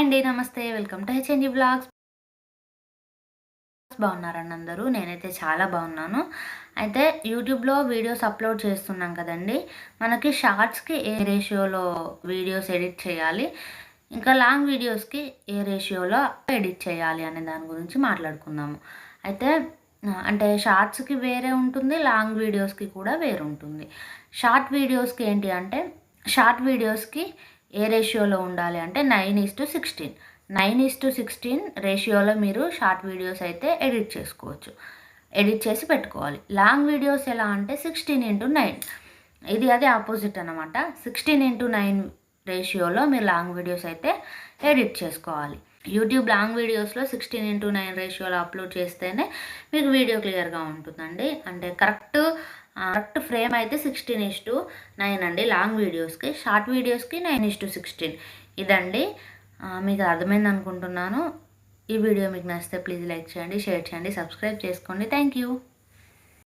Hi అండి నమస్తే. Welcome to HNG blogs. బాగున్నారండి అందరూ? నేనైతే చాలా బాగున్నాను. అయితే యూట్యూబ్లో వీడియోస్ అప్లోడ్ చేస్తున్నాం కదండి. మనకి షార్ట్స్కి ఏ రేషియోలో వీడియోస్ ఎడిట్ చేయాలి ఇంకా లాంగ్ వీడియోస్కి ఏ రేషియోలో ఎడిట్ చేయాలి అనే దాని గురించి మాట్లాడుకుందాము. అయితే అంటే షార్ట్స్కి వేరే ఉంటుంది లాంగ్ వీడియోస్కి కూడా వేరే ఉంటుంది షార్ట్ వీడియోస్కి ఏంటి అంటే షార్ట్ వీడియోస్కి ఏ రేషియోలో ఉండాలి అంటే nine is to sixteen. Nine is to sixteen రేషియోలో మీరు షార్ట్ వీడియోస్ అయితే ఎడిట్ చేసుకోవచ్చు. ఎడిట్ చేసి పెట్టుకోవాలి. లాంగ్ వీడియోస్ ఎలా అంటే సిక్స్టీన్ ఇంటూ నైన్. ఇది అదే ఆపోజిట్ అనమాట సిక్స్టీన్ ఇంటూ నైన్ రేషియోలో మీరు లాంగ్ వీడియోస్ అయితే ఎడిట్ చేసుకోవాలి. యూట్యూబ్ లాంగ్ వీడియోస్లో సిక్స్టీన్ ఇంటూ నైన్ రేషియోలో అప్లోడ్ చేస్తేనే మీకు వీడియో క్లియర్గా ఉంటుందండి. అంటే కరెక్ట్ కరెక్ట్ ఫ్రేమ్ అయితే సిక్స్టీన్ ఇస్ టు నైన్ అండి. లాంగ్ వీడియోస్కి షార్ట్ వీడియోస్కి నైన్ ఇస్ టు సిక్స్టీన్ ఇదండి. మీకు అర్థమైంది అనుకుంటున్నాను. ఈ వీడియో మీకు నచ్చితే ప్లీజ్ లైక్ చేయండి షేర్ చేయండి సబ్స్క్రైబ్ చేసుకోండి. Thank you